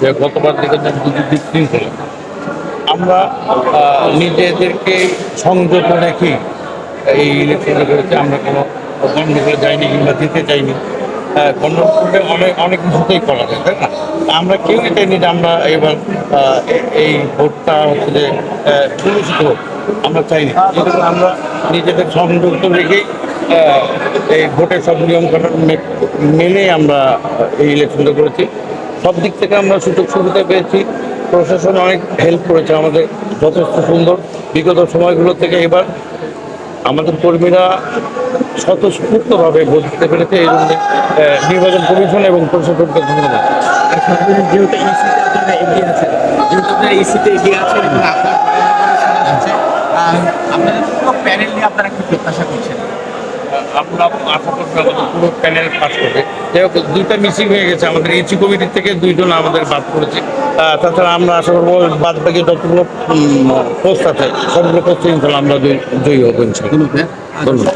যে গতবার দেখেছেন দুটি বিশৃঙ্খলা আমরা নিজেদেরকে সংযত রেখে এই ইলেকশনটা করেছি। আমরা কোনো গণ্ডগোলে যাইনি কিংবা দিতে চাইনি গণ্ডগোলে অনেক অনেক কিছুতেই করা যায়, তাই না? আমরা কেউ চাইনি যে আমরা এবার এই ভোটটা হচ্ছে যে কলুষিত হোক আমরা চাইনি। কিন্তু আমরা নিজেদের সংযুক্ত রেখেই এই ভোটের সব নিয়মকানুন মে- মেনে আমরা এই ইলেকশনটা করেছি। সব দিক থেকে আমরা সুযোগ সুবিধা পেয়েছি। প্রশাসন অনেক হেল্প করেছে আমাদের, যথেষ্ট সুন্দর। বিগত সময়গুলো থেকে এবার আমাদের কর্মীরা স্বতঃস্ফূর্তভাবে বুঝতে পেরেছে এই জন্য নির্বাচন কমিশন এবং প্রশাসনকে ধন্যবাদ। যেহেতু এগিয়ে যেহেতু আপনারা এগিয়ে আপনাদের পুরো প্যানেল নিয়ে আপনারা কি প্রত্যাশা করছেন? আপনার আশা করছি আমাদের পুরো প্যানেল পাস করবে। যাই হোক দুইটা মিসিং হয়ে গেছে আমাদের এসি কমিটির থেকে দুইজন আমাদের বাদ করেছে তাছাড়া আমরা আশা করব বাদ বাকি যতগুলো পোস্ট আছে সবগুলো পোস্ট ইনশাল্লাহ আমরা জয়ী হব ইনশাল্লাহ। হ্যাঁ। আচ্ছা,